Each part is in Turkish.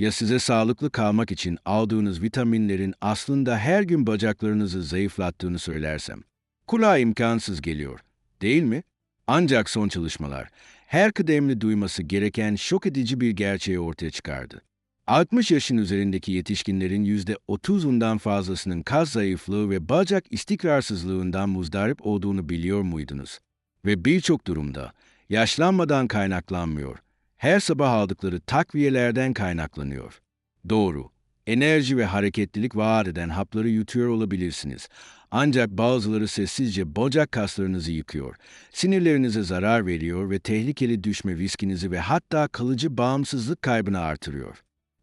Ya size sağlıklı kalmak için aldığınız vitaminlerin aslında her gün bacaklarınızı zayıflattığını söylersem? Kulağa imkansız geliyor, değil mi? Ancak son çalışmalar her kıdemli duyması gereken şok edici bir gerçeği ortaya çıkardı. 60 yaşın üzerindeki yetişkinlerin %30'undan fazlasının kas zayıflığı ve bacak istikrarsızlığından muzdarip olduğunu biliyor muydunuz? Ve birçok durumda yaşlanmadan kaynaklanmıyor, her sabah aldıkları takviyelerden kaynaklanıyor. Doğru, enerji ve hareketlilik vaat eden hapları yutuyor olabilirsiniz. Ancak bazıları sessizce bacak kaslarınızı yıkıyor, sinirlerinize zarar veriyor ve tehlikeli düşme riskinizi ve hatta kalıcı bağımsızlık kaybını artırıyor.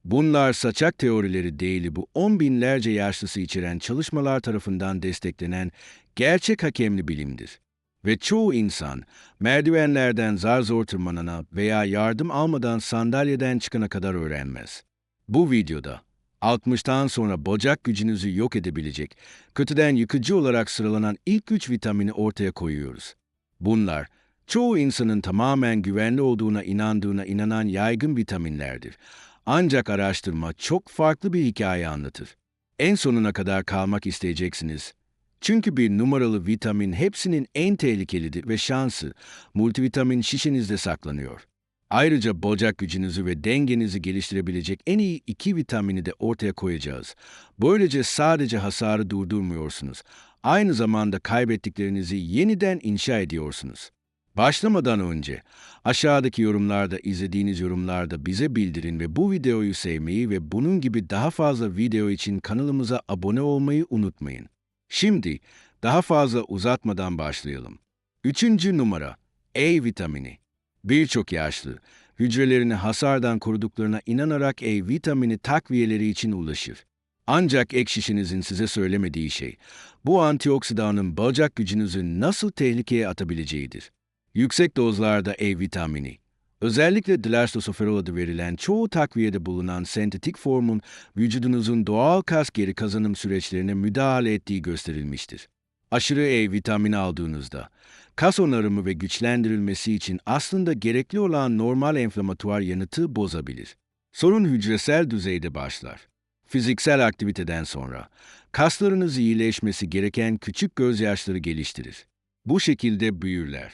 Bunlar saçak teorileri değil bu on binlerce yaşlısı içeren çalışmalar tarafından desteklenen gerçek hakemli bilimdir. Ve çoğu insan merdivenlerden zar zor tırmanana veya yardım almadan sandalyeden çıkana kadar öğrenmez. Bu videoda 60'tan sonra bacak gücünüzü yok edebilecek, kötüden yıkıcı olarak sıralanan ilk üç vitamini ortaya koyuyoruz. Bunlar, çoğu insanın tamamen güvenli olduğuna inandığına inanan yaygın vitaminlerdir. Ancak araştırma çok farklı bir hikaye anlatır. En sonuna kadar kalmak isteyeceksiniz. Çünkü bir numaralı vitamin hepsinin en tehlikelidir ve şansı multivitamin şişenizde saklanıyor. Ayrıca bacak gücünüzü ve dengenizi geliştirebilecek en iyi iki vitamini de ortaya koyacağız. Böylece sadece hasarı durdurmuyorsunuz. Aynı zamanda kaybettiklerinizi yeniden inşa ediyorsunuz. Başlamadan önce aşağıdaki yorumlarda izlediğiniz yorumlarda bize bildirin ve bu videoyu sevmeyi ve bunun gibi daha fazla video için kanalımıza abone olmayı unutmayın. Şimdi daha fazla uzatmadan başlayalım. Üçüncü numara A vitamini. Birçok yaşlı hücrelerini hasardan koruduklarına inanarak A vitamini takviyeleri için ulaşır. Ancak ek şişinizin size söylemediği şey, bu antioksidanın bacak gücünüzü nasıl tehlikeye atabileceğidir. Yüksek dozlarda E vitamini, özellikle dilastosoferol adı verilen çoğu takviyede bulunan sentetik formun vücudunuzun doğal kas geri kazanım süreçlerine müdahale ettiği gösterilmiştir. Aşırı E vitamini aldığınızda, kas onarımı ve güçlendirilmesi için aslında gerekli olan normal enflamatuar yanıtı bozabilir. Sorun hücresel düzeyde başlar. Fiziksel aktiviteden sonra, kaslarınız iyileşmesi gereken küçük gözyaşları geliştirir. Bu şekilde büyürler.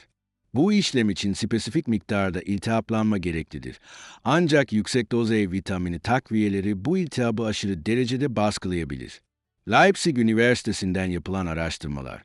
Bu işlem için spesifik miktarda iltihaplanma gereklidir. Ancak yüksek doz E vitamini takviyeleri bu iltihabı aşırı derecede baskılayabilir. Leipzig Üniversitesi'nden yapılan araştırmalar,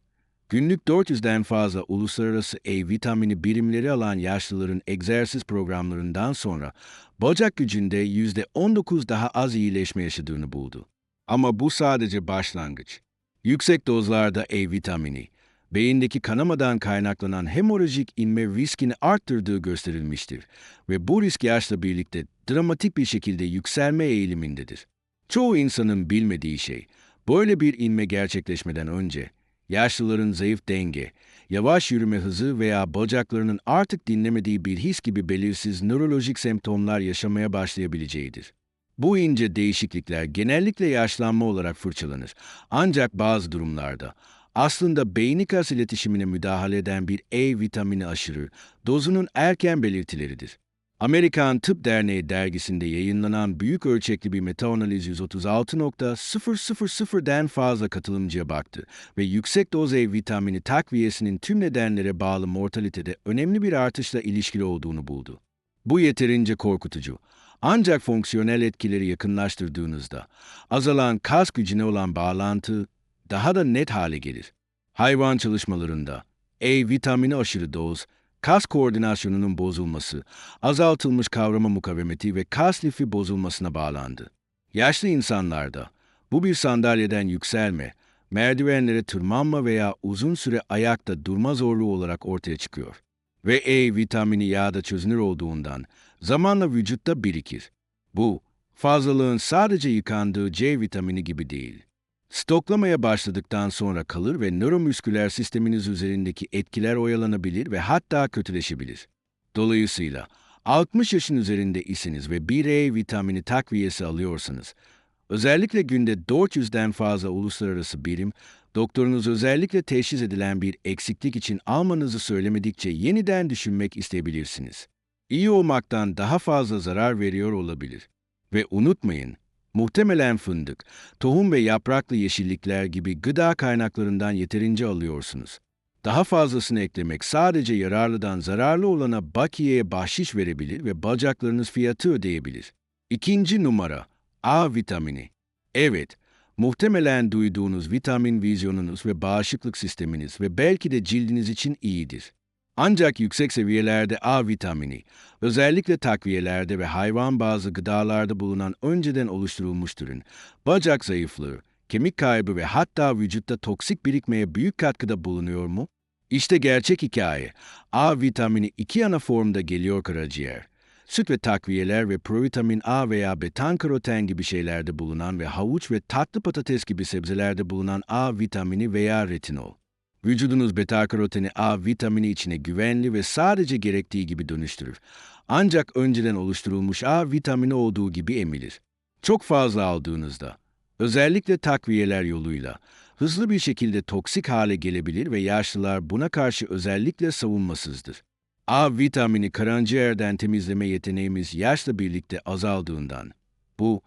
günlük 400'den fazla uluslararası E vitamini birimleri alan yaşlıların egzersiz programlarından sonra bacak gücünde %19 daha az iyileşme yaşadığını buldu. Ama bu sadece başlangıç. Yüksek dozlarda E vitamini, beyindeki kanamadan kaynaklanan hemorajik inme riskini arttırdığı gösterilmiştir ve bu risk yaşla birlikte dramatik bir şekilde yükselme eğilimindedir. Çoğu insanın bilmediği şey, böyle bir inme gerçekleşmeden önce yaşlıların zayıf denge, yavaş yürüme hızı veya bacaklarının artık dinlemediği bir his gibi belirsiz nörolojik semptomlar yaşamaya başlayabileceğidir. Bu ince değişiklikler genellikle yaşlanma olarak fırçalanır. Ancak bazı durumlarda aslında beyni kas iletişimine müdahale eden bir E vitamini aşırı, dozunun erken belirtileridir. Amerikan Tıp Derneği dergisinde yayınlanan büyük ölçekli bir metaanaliz 136.000'den fazla katılımcıya baktı ve yüksek doz E vitamini takviyesinin tüm nedenlere bağlı mortalitede önemli bir artışla ilişkili olduğunu buldu. Bu yeterince korkutucu. Ancak fonksiyonel etkileri yakınlaştırdığınızda azalan kas gücüne olan bağlantı daha da net hale gelir. Hayvan çalışmalarında E vitamini aşırı doz, kas koordinasyonunun bozulması, azaltılmış kavrama mukavemeti ve kas lifi bozulmasına bağlandı. Yaşlı insanlarda bu bir sandalyeden yükselme, merdivenlere tırmanma veya uzun süre ayakta durma zorluğu olarak ortaya çıkıyor. Ve E vitamini yağda çözünür olduğundan zamanla vücutta birikir. Bu, fazlalığın sadece yıkandığı C vitamini gibi değil. Stoklamaya başladıktan sonra kalır ve nöromüsküler sisteminiz üzerindeki etkiler oyalanabilir ve hatta kötüleşebilir. Dolayısıyla 60 yaşın üzerinde isiniz ve bir E vitamini takviyesi alıyorsanız, özellikle günde 400'den fazla uluslararası birim, doktorunuz özellikle teşhis edilen bir eksiklik için almanızı söylemedikçe yeniden düşünmek isteyebilirsiniz. İyi olmaktan daha fazla zarar veriyor olabilir. Ve unutmayın, muhtemelen fındık, tohum ve yapraklı yeşillikler gibi gıda kaynaklarından yeterince alıyorsunuz. Daha fazlasını eklemek sadece yararlıdan zararlı olana bakiyeye bahşiş verebilir ve bacaklarınız fiyatı ödeyebilir. İkinci numara, A vitamini. Evet, muhtemelen duyduğunuz vitamin vizyonunuz ve bağışıklık sisteminiz ve belki de cildiniz için iyidir. Ancak yüksek seviyelerde A vitamini, özellikle takviyelerde ve hayvan bazı gıdalarda bulunan önceden oluşturulmuş türün, bacak zayıflığı, kemik kaybı ve hatta vücutta toksik birikmeye büyük katkıda bulunuyor mu? İşte gerçek hikaye. A vitamini iki ana formda geliyor karaciğer. Süt ve takviyeler ve provitamin A veya betankaroten gibi şeylerde bulunan ve havuç ve tatlı patates gibi sebzelerde bulunan A vitamini veya retinol. Vücudunuz beta-karoteni A vitamini içine güvenli ve sadece gerektiği gibi dönüştürür. Ancak önceden oluşturulmuş A vitamini olduğu gibi emilir. Çok fazla aldığınızda, özellikle takviyeler yoluyla, hızlı bir şekilde toksik hale gelebilir ve yaşlılar buna karşı özellikle savunmasızdır. A vitamini karaciğerden temizleme yeteneğimiz yaşla birlikte azaldığından, bu,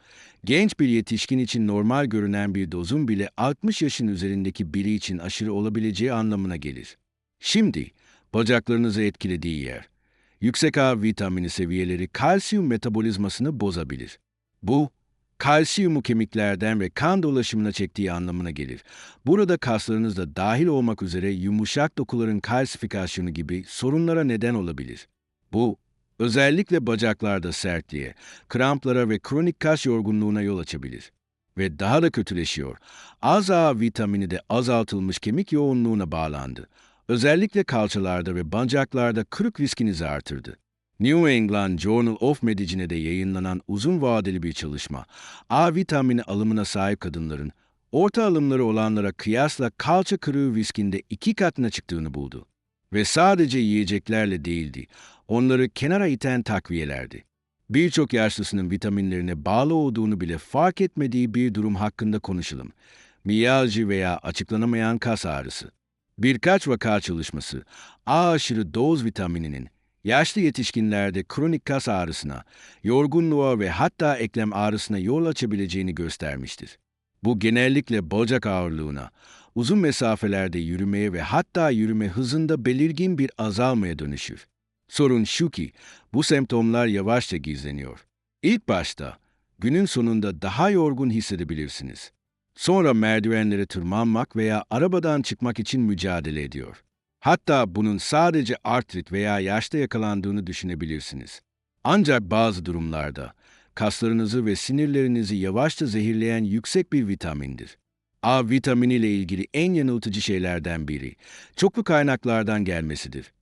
genç bir yetişkin için normal görünen bir dozun bile 60 yaşın üzerindeki biri için aşırı olabileceği anlamına gelir. Şimdi, bacaklarınızı etkilediği yer. Yüksek A vitamini seviyeleri kalsiyum metabolizmasını bozabilir. Bu, kalsiyumu kemiklerden ve kan dolaşımına çektiği anlamına gelir. Burada kaslarınız da dahil olmak üzere yumuşak dokuların kalsifikasyonu gibi sorunlara neden olabilir. Bu, özellikle bacaklarda sertliğe, kramplara ve kronik kas yorgunluğuna yol açabilir. Ve daha da kötüleşiyor. Az A vitamini de azaltılmış kemik yoğunluğuna bağlandı. Özellikle kalçalarda ve bacaklarda kırık riskinizi artırdı. New England Journal of Medicine'de yayınlanan uzun vadeli bir çalışma, A vitamini alımına sahip kadınların orta alımları olanlara kıyasla kalça kırığı riskinde iki katına çıktığını buldu. Ve sadece yiyeceklerle değildi, onları kenara iten takviyelerdi. Birçok yaşlısının vitaminlerine bağlı olduğunu bile fark etmediği bir durum hakkında konuşalım. Miyalji veya açıklanamayan kas ağrısı. Birkaç vaka çalışması, A aşırı doz vitamininin yaşlı yetişkinlerde kronik kas ağrısına, yorgunluğa ve hatta eklem ağrısına yol açabileceğini göstermiştir. Bu genellikle bacak ağırlığına, uzun mesafelerde yürümeye ve hatta yürüme hızında belirgin bir azalmaya dönüşür. Sorun şu ki, bu semptomlar yavaşça gizleniyor. İlk başta, günün sonunda daha yorgun hissedebilirsiniz. Sonra merdivenlere tırmanmak veya arabadan çıkmak için mücadele ediyor. Hatta bunun sadece artrit veya yaşta yakalandığını düşünebilirsiniz. Ancak bazı durumlarda kaslarınızı ve sinirlerinizi yavaşça zehirleyen yüksek bir vitamindir. A vitamini ile ilgili en yanıltıcı şeylerden biri, çoklu kaynaklardan gelmesidir.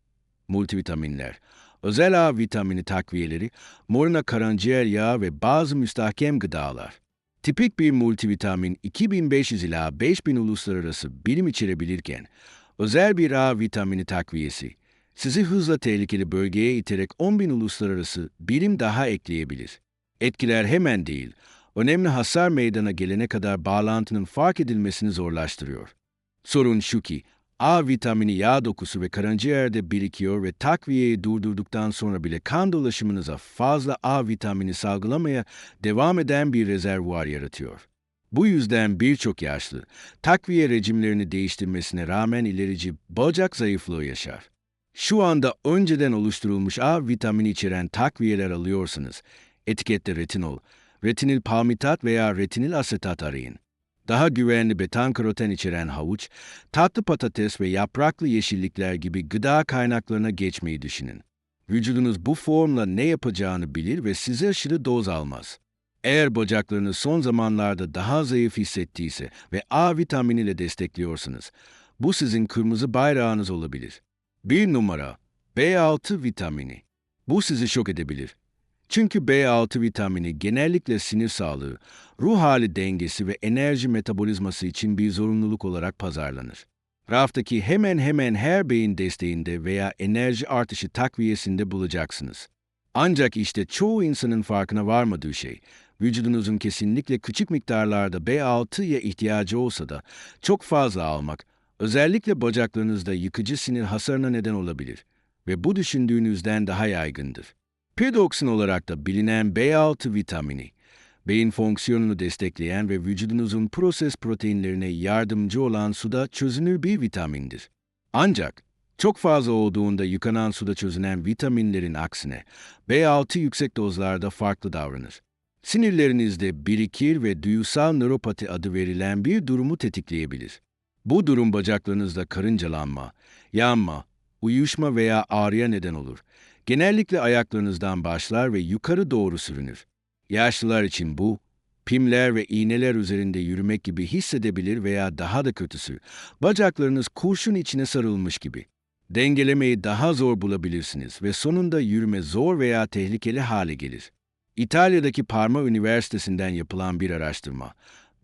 Multivitaminler, özel A vitamini takviyeleri, moruna karaciğer yağı ve bazı müstahkem gıdalar. Tipik bir multivitamin 2500 ila 5000 uluslararası birim içerebilirken, özel bir A vitamini takviyesi, sizi hızla tehlikeli bölgeye iterek 10.000 uluslararası birim daha ekleyebilir. Etkiler hemen değil, önemli hasar meydana gelene kadar bağlantının fark edilmesini zorlaştırıyor. Sorun şu ki, A vitamini yağ dokusu ve karaciğerde birikiyor ve takviyeyi durdurduktan sonra bile kan dolaşımınıza fazla A vitamini salgılamaya devam eden bir rezervuar yaratıyor. Bu yüzden birçok yaşlı takviye rejimlerini değiştirmesine rağmen ilerici bacak zayıflığı yaşar. Şu anda önceden oluşturulmuş A vitamini içeren takviyeler alıyorsanız, etikette retinol, retinil palmitat veya retinil asetat arayın. Daha güvenli betankaroten içeren havuç, tatlı patates ve yapraklı yeşillikler gibi gıda kaynaklarına geçmeyi düşünün. Vücudunuz bu formla ne yapacağını bilir ve size aşırı doz almaz. Eğer bacaklarınız son zamanlarda daha zayıf hissettiyse ve A vitaminiyle destekliyorsanız, bu sizin kırmızı bayrağınız olabilir. Bir numara, B6 vitamini. Bu sizi şok edebilir. Çünkü B6 vitamini genellikle sinir sağlığı, ruh hali dengesi ve enerji metabolizması için bir zorunluluk olarak pazarlanır. Raftaki hemen hemen her beyin desteğinde veya enerji artışı takviyesinde bulacaksınız. Ancak işte çoğu insanın farkına varmadığı şey, vücudunuzun kesinlikle küçük miktarlarda B6'ya ihtiyacı olsa da çok fazla almak, özellikle bacaklarınızda yıkıcı sinir hasarına neden olabilir ve bu düşündüğünüzden daha yaygındır. Pirdoksin olarak da bilinen B6 vitamini, beyin fonksiyonunu destekleyen ve vücudunuzun proses proteinlerine yardımcı olan suda çözünür bir vitamindir. Ancak çok fazla olduğunda yıkanan suda çözünen vitaminlerin aksine B6 yüksek dozlarda farklı davranır. Sinirlerinizde birikir ve duyusal nöropati adı verilen bir durumu tetikleyebilir. Bu durum bacaklarınızda karıncalanma, yanma, uyuşma veya ağrıya neden olur. Genellikle ayaklarınızdan başlar ve yukarı doğru sürünür. Yaşlılar için bu, pimler ve iğneler üzerinde yürümek gibi hissedebilir veya daha da kötüsü, bacaklarınız kurşun içine sarılmış gibi. Dengelemeyi daha zor bulabilirsiniz ve sonunda yürüme zor veya tehlikeli hale gelir. İtalya'daki Parma Üniversitesi'nden yapılan bir araştırma,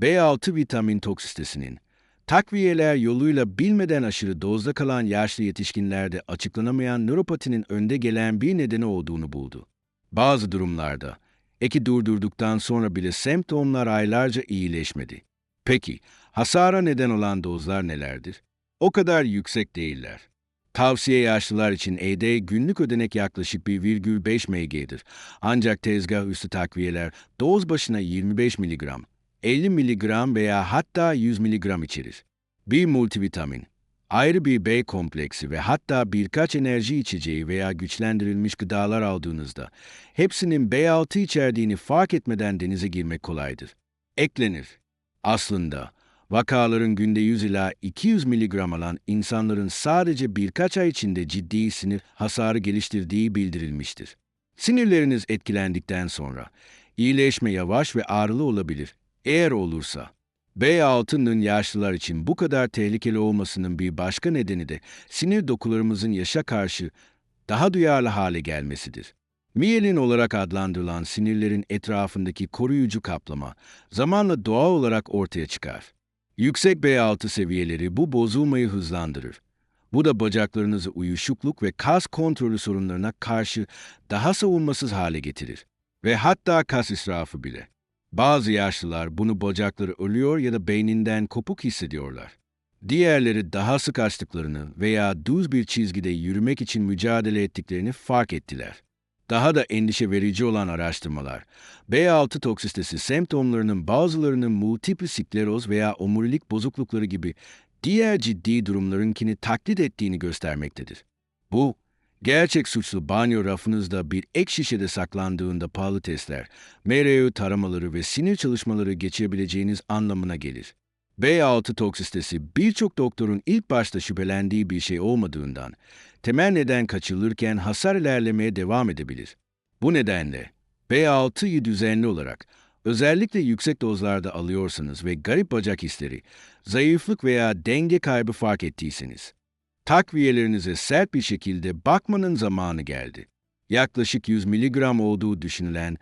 B6 vitamin toksisitesinin takviyeler yoluyla bilmeden aşırı dozda kalan yaşlı yetişkinlerde açıklanamayan nöropatinin önde gelen bir nedeni olduğunu buldu. Bazı durumlarda eki durdurduktan sonra bile semptomlar aylarca iyileşmedi. Peki, hasara neden olan dozlar nelerdir? O kadar yüksek değiller. Tavsiye yaşlılar için ED günlük ödenek yaklaşık 1,5 mg'dir. Ancak tezgah üstü takviyeler doz başına 25 mg, 50 mg veya hatta 100 mg içerir. Bir multivitamin, ayrı bir B kompleksi ve hatta birkaç enerji içeceği veya güçlendirilmiş gıdalar aldığınızda hepsinin B6 içerdiğini fark etmeden denize girmek kolaydır. Eklenir. Aslında vakaların günde 100 ila 200 mg alan insanların sadece birkaç ay içinde ciddi sinir hasarı geliştirdiği bildirilmiştir. Sinirleriniz etkilendikten sonra iyileşme yavaş ve ağrılı olabilir. Eğer olursa, B6'nın yaşlılar için bu kadar tehlikeli olmasının bir başka nedeni de sinir dokularımızın yaşa karşı daha duyarlı hale gelmesidir. Miyelin olarak adlandırılan sinirlerin etrafındaki koruyucu kaplama zamanla doğal olarak ortaya çıkar. Yüksek B6 seviyeleri bu bozulmayı hızlandırır. Bu da bacaklarınızı uyuşukluk ve kas kontrolü sorunlarına karşı daha savunmasız hale getirir. Ve hatta kas israfı bile. Bazı yaşlılar bunu bacakları ölüyor ya da beyninden kopuk hissediyorlar. Diğerleri daha sık açtıklarını veya düz bir çizgide yürümek için mücadele ettiklerini fark ettiler. Daha da endişe verici olan araştırmalar, B6 toksistesi semptomlarının bazılarının multiple skleroz veya omurilik bozuklukları gibi diğer ciddi durumlarınkini taklit ettiğini göstermektedir. Bu, gerçek suçlu banyo rafınızda bir ek şişede saklandığında pahalı testler, MRÖ taramaları ve sinir çalışmaları geçirebileceğiniz anlamına gelir. B6 toksistesi birçok doktorun ilk başta şüphelendiği bir şey olmadığından, temel neden kaçılırken hasar ilerlemeye devam edebilir. Bu nedenle B6'yı düzenli olarak, özellikle yüksek dozlarda alıyorsanız ve garip bacak hisleri, zayıflık veya denge kaybı fark ettiyseniz, takviyelerinize sert bir şekilde bakmanın zamanı geldi. Yaklaşık 100 mg olduğu düşünülen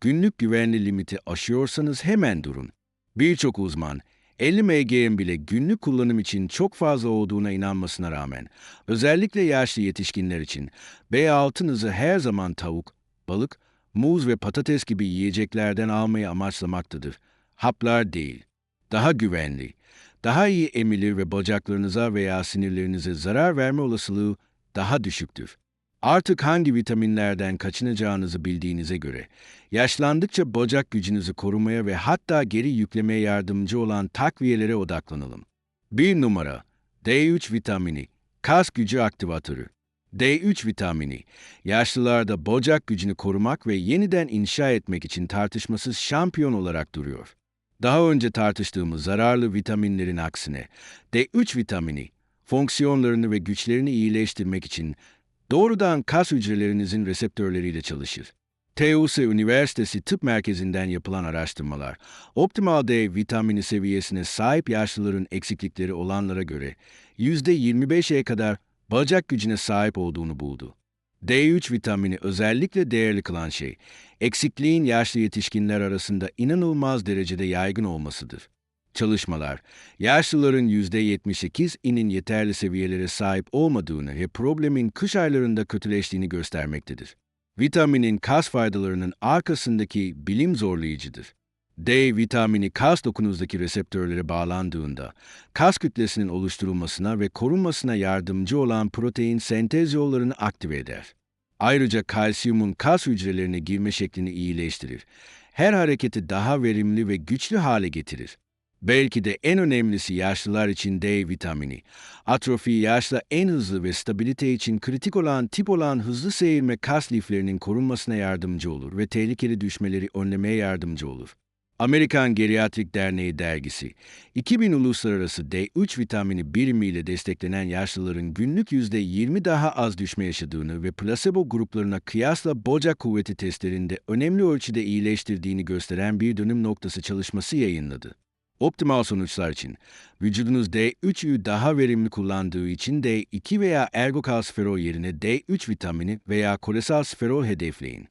günlük güvenli limiti aşıyorsanız hemen durun. Birçok uzman 50 mg'nin bile günlük kullanım için çok fazla olduğuna inanmasına rağmen, özellikle yaşlı yetişkinler için B6'nızı her zaman tavuk, balık, muz ve patates gibi yiyeceklerden almayı amaçlamaktadır. Haplar değil. Daha güvenli, daha iyi emilir ve bacaklarınıza veya sinirlerinize zarar verme olasılığı daha düşüktür. Artık hangi vitaminlerden kaçınacağınızı bildiğinize göre, yaşlandıkça bacak gücünüzü korumaya ve hatta geri yüklemeye yardımcı olan takviyelere odaklanalım. 1 numara D3 vitamini, kas gücü aktivatörü. D3 vitamini, yaşlılarda bacak gücünü korumak ve yeniden inşa etmek için tartışmasız şampiyon olarak duruyor. Daha önce tartıştığımız zararlı vitaminlerin aksine, D3 vitamini, fonksiyonlarını ve güçlerini iyileştirmek için doğrudan kas hücrelerinizin reseptörleriyle çalışır. TUS Üniversitesi Tıp Merkezi'nden yapılan araştırmalar, optimal D vitamini seviyesine sahip yaşlıların eksiklikleri olanlara göre %25'e kadar bacak gücüne sahip olduğunu buldu. D3 vitamini özellikle değerli kılan şey, eksikliğin yaşlı yetişkinler arasında inanılmaz derecede yaygın olmasıdır. Çalışmalar, yaşlıların %78'inin yeterli seviyelere sahip olmadığını ve problemin kış aylarında kötüleştiğini göstermektedir. Vitaminin kas faydalarının arkasındaki bilim zorlayıcıdır. D vitamini kas dokunuzdaki reseptörlere bağlandığında, kas kütlesinin oluşturulmasına ve korunmasına yardımcı olan protein sentez yollarını aktive eder. Ayrıca kalsiyumun kas hücrelerine girme şeklini iyileştirir. her hareketi daha verimli ve güçlü hale getirir. Belki de en önemlisi yaşlılar için D vitamini. Atrofi yaşla en hızlı ve stabilite için kritik olan tip olan hızlı seyirme kas liflerinin korunmasına yardımcı olur ve tehlikeli düşmeleri önlemeye yardımcı olur. Amerikan Geriatrik Derneği dergisi, 2000 uluslararası D3 vitamini birimiyle desteklenen yaşlıların günlük %20 daha az düşme yaşadığını ve plasebo gruplarına kıyasla bacak kuvveti testlerinde önemli ölçüde iyileştirdiğini gösteren bir dönüm noktası çalışması yayınladı. Optimal sonuçlar için vücudunuz D3'ü daha verimli kullandığı için D2 veya ergokalsiferol yerine D3 vitamini veya kolesalsiferol hedefleyin.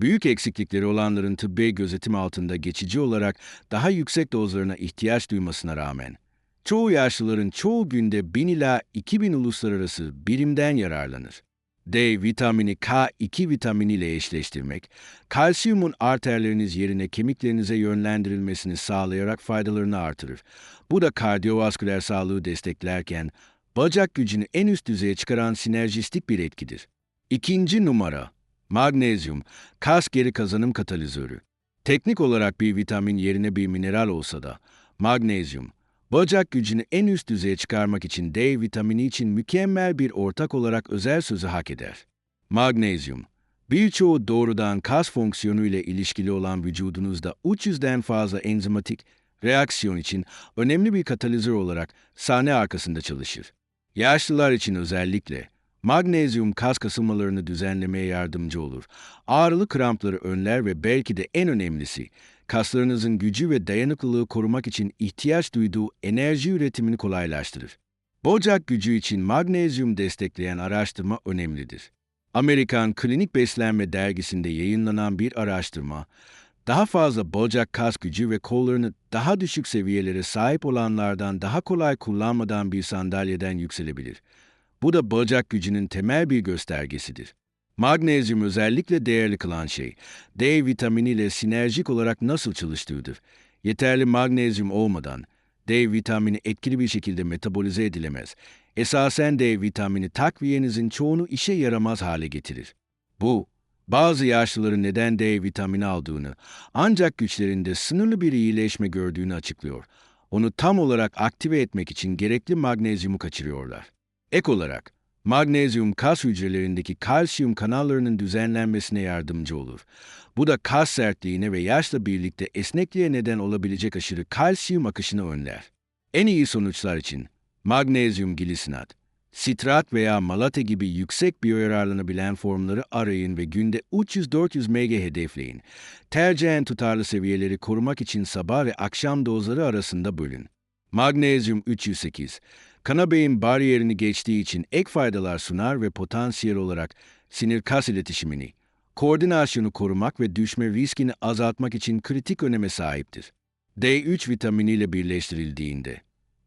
Büyük eksiklikleri olanların tıbbi gözetim altında geçici olarak daha yüksek dozlarına ihtiyaç duymasına rağmen, çoğu yaşlıların çoğu günde 1000 ila 2000 uluslararası birimden yararlanır. D vitamini K2 vitaminiyle eşleştirmek, kalsiyumun arterleriniz yerine kemiklerinize yönlendirilmesini sağlayarak faydalarını artırır. Bu da kardiyovasküler sağlığı desteklerken, bacak gücünü en üst düzeye çıkaran sinerjistik bir etkidir. İkinci numara, magnezyum, kas geri kazanım katalizörü. Teknik olarak bir vitamin yerine bir mineral olsa da, magnezyum, Bacak gücünü en üst düzeye çıkarmak için D vitamini için mükemmel bir ortak olarak özel sözü hak eder. Magnezyum, birçoğu doğrudan kas fonksiyonu ile ilişkili olan vücudunuzda 300'den fazla enzimatik reaksiyon için önemli bir katalizör olarak sahne arkasında çalışır. Yaşlılar için özellikle magnezyum kas kasılmalarını düzenlemeye yardımcı olur. Ağrılı krampları önler ve belki de en önemlisi kaslarınızın gücü ve dayanıklılığı korumak için ihtiyaç duyduğu enerji üretimini kolaylaştırır. Bacak gücü için magnezyum destekleyen araştırma önemlidir. Amerikan Klinik Beslenme dergisinde yayınlanan bir araştırma, daha fazla bacak kas gücü ve kollarını daha düşük seviyelere sahip olanlardan daha kolay kullanmadan bir sandalyeden yükselebilir. Bu da bacak gücünün temel bir göstergesidir. Magnezyum özellikle değerli kılan şey, D vitaminiyle sinerjik olarak nasıl çalıştığıdır. Yeterli magnezyum olmadan, D vitamini etkili bir şekilde metabolize edilemez. Esasen D vitamini takviyenizin çoğunu işe yaramaz hale getirir. Bu, bazı yaşlıların neden D vitamini aldığını, ancak güçlerinde sınırlı bir iyileşme gördüğünü açıklıyor. Onu tam olarak aktive etmek için gerekli magnezyumu kaçırıyorlar. Ek olarak, Magnezyum kas hücrelerindeki kalsiyum kanallarının düzenlenmesine yardımcı olur. Bu da kas sertliğine ve yaşla birlikte esnekliğe neden olabilecek aşırı kalsiyum akışını önler. En iyi sonuçlar için magnezyum glisinat, sitrat veya malate gibi yüksek biyoyararlanabilen formları arayın ve günde 300-400 mg hedefleyin. Tercihen tutarlı seviyeleri korumak için sabah ve akşam dozları arasında bölün. Magnezyum 308, kana beyin bariyerini geçtiği için ek faydalar sunar ve potansiyel olarak sinir-kas iletişimini, koordinasyonu korumak ve düşme riskini azaltmak için kritik öneme sahiptir. D3 vitaminiyle birleştirildiğinde,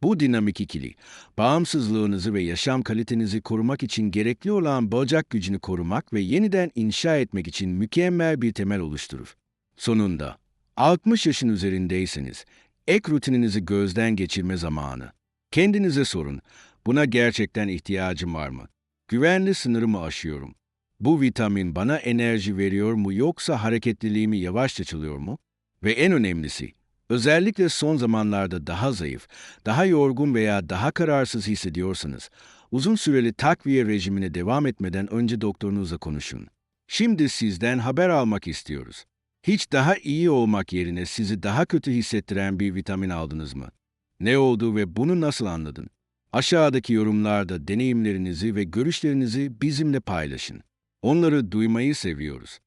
bu dinamik ikili, bağımsızlığınızı ve yaşam kalitenizi korumak için gerekli olan bacak gücünü korumak ve yeniden inşa etmek için mükemmel bir temel oluşturur. Sonunda, 60 yaşın üzerindeyseniz, ek rutininizi gözden geçirme zamanı. Kendinize sorun, buna gerçekten ihtiyacım var mı? Güvenli sınırımı aşıyorum. Bu vitamin bana enerji veriyor mu yoksa hareketliliğimi yavaşlatılıyor mu? Ve en önemlisi, özellikle son zamanlarda daha zayıf, daha yorgun veya daha kararsız hissediyorsanız, uzun süreli takviye rejimine devam etmeden önce doktorunuzla konuşun. Şimdi sizden haber almak istiyoruz. Hiç daha iyi olmak yerine sizi daha kötü hissettiren bir vitamin aldınız mı? Ne oldu ve bunu nasıl anladın? Aşağıdaki yorumlarda deneyimlerinizi ve görüşlerinizi bizimle paylaşın. Onları duymayı seviyoruz.